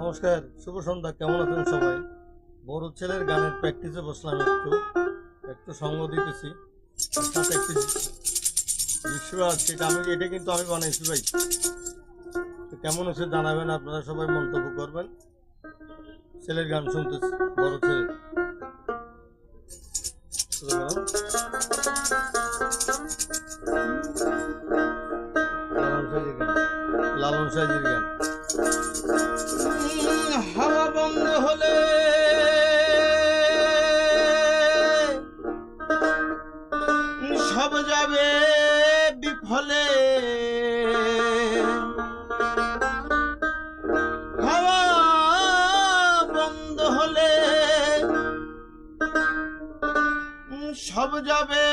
নমস্কার, শুভ সন্ধ্যা, কেমন আছেন সবাই? বড় ছেলের গানের প্র্যাকটিসে বসলাম একটু একটু সঙ্গ দিতেছি। আছে আমি, এটা কিন্তু আমি বানাইছি ভাই। কেমন হচ্ছে জানাবেন আপনারা সবাই, মন্তব্য করবেন। ছেলের গান শুনতেছি বড় ছেলে শুরু করো। লালন সাইজের লালন গান। হাওয়া বন্ধ হলে সব যাবে বিফলে। হাওয়া বন্ধ হলে সব যাবে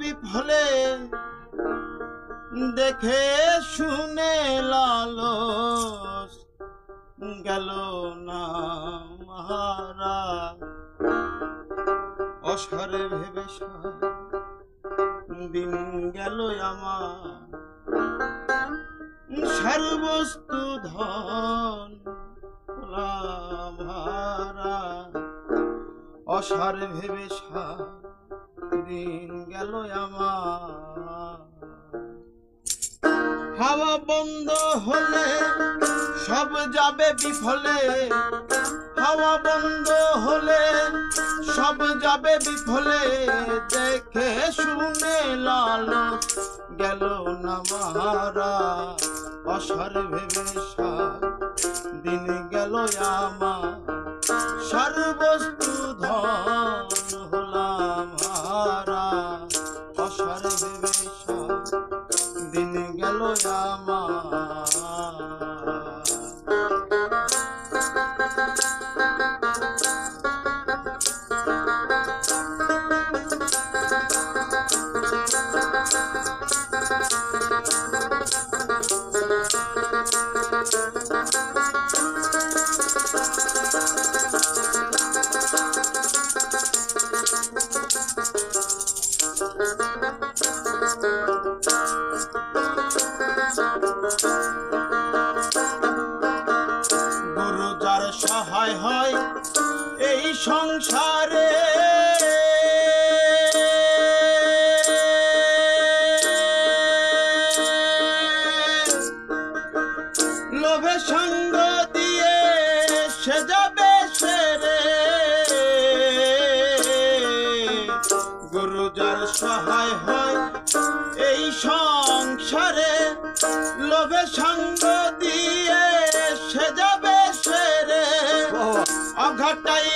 বিফলে। দেখে শুনে লালস গেল না মহারা অসারে ভেবে দিন গেল আমার। সর্বস্তু ধন ভারা অসার ভেবে দিন গেল আমার। বন্ধ হলে সব যাবে বিফলে। হাওয়া বন্ধ হলে সব যাবে বিফলে। দেখে শুনে লাল গেল না মারা অসার ভেবে দিন গেল আমার গেল আমার সংসারে লোভে সঙ্গ দিয়ে সে যাবে সেরে। অঘটাই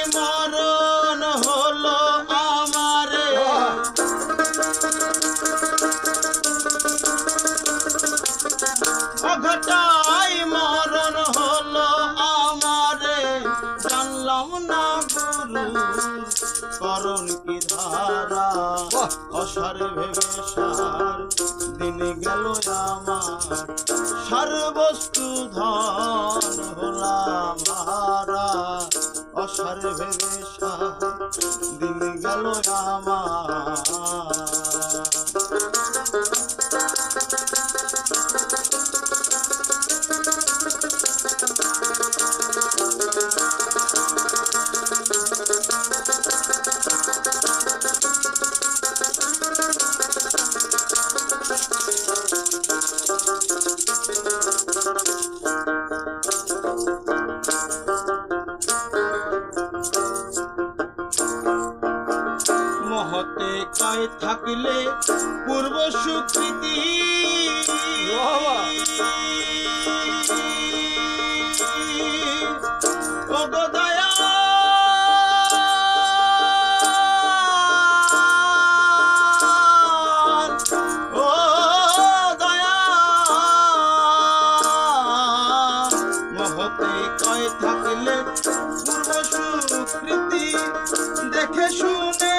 অসার ভেবে সার, দিন গেল আমার। সর্বস্তু ধন হলাম হারা অসার ভেবে সার, দিন গেল আমার। মহতে কয় থাকিলে পূর্ব স্বীকৃতি থাকলে পূর্ব সুকৃতি। দেখে শুনে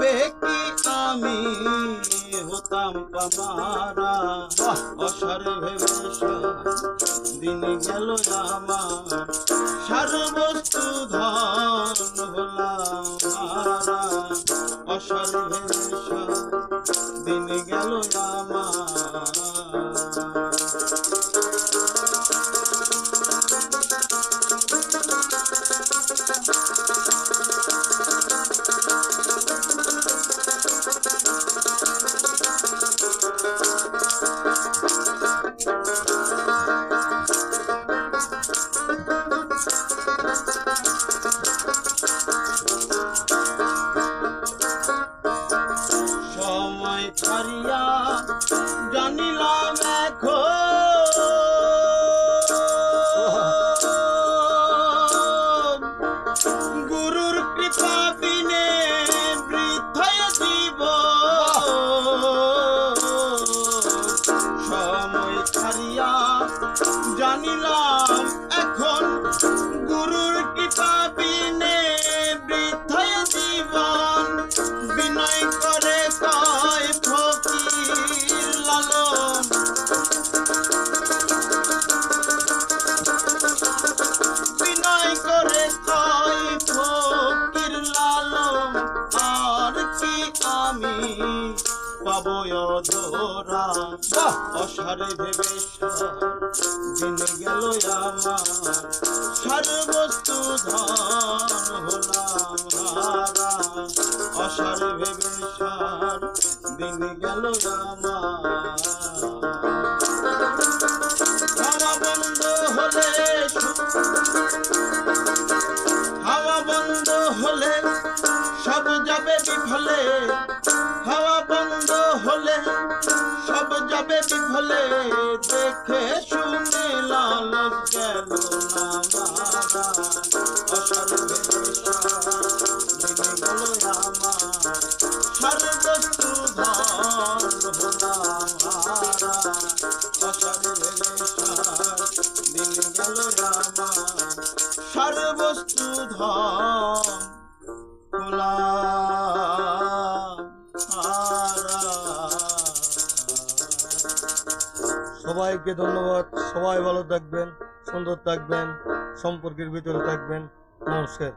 তবে কি আমি হতাম পামারা অসার ভেবেশা দিন গেল আমার। সার বস্তু ধন হলাম হারা। অসার ভেবেশা দিন গেল আমার। সময় ছাড়িয়া আমার। সার বস্তু ধন হলাম হারা অসার ভেবে সার দিন গেল আমার। যাবে বিফলে দেখে শুনে লাল গেল না সবাইকে ধন্যবাদ। সবাই ভালো থাকবেন সুন্দর থাকবেন সম্পর্কের ভিতরে থাকবেন। নমস্কার।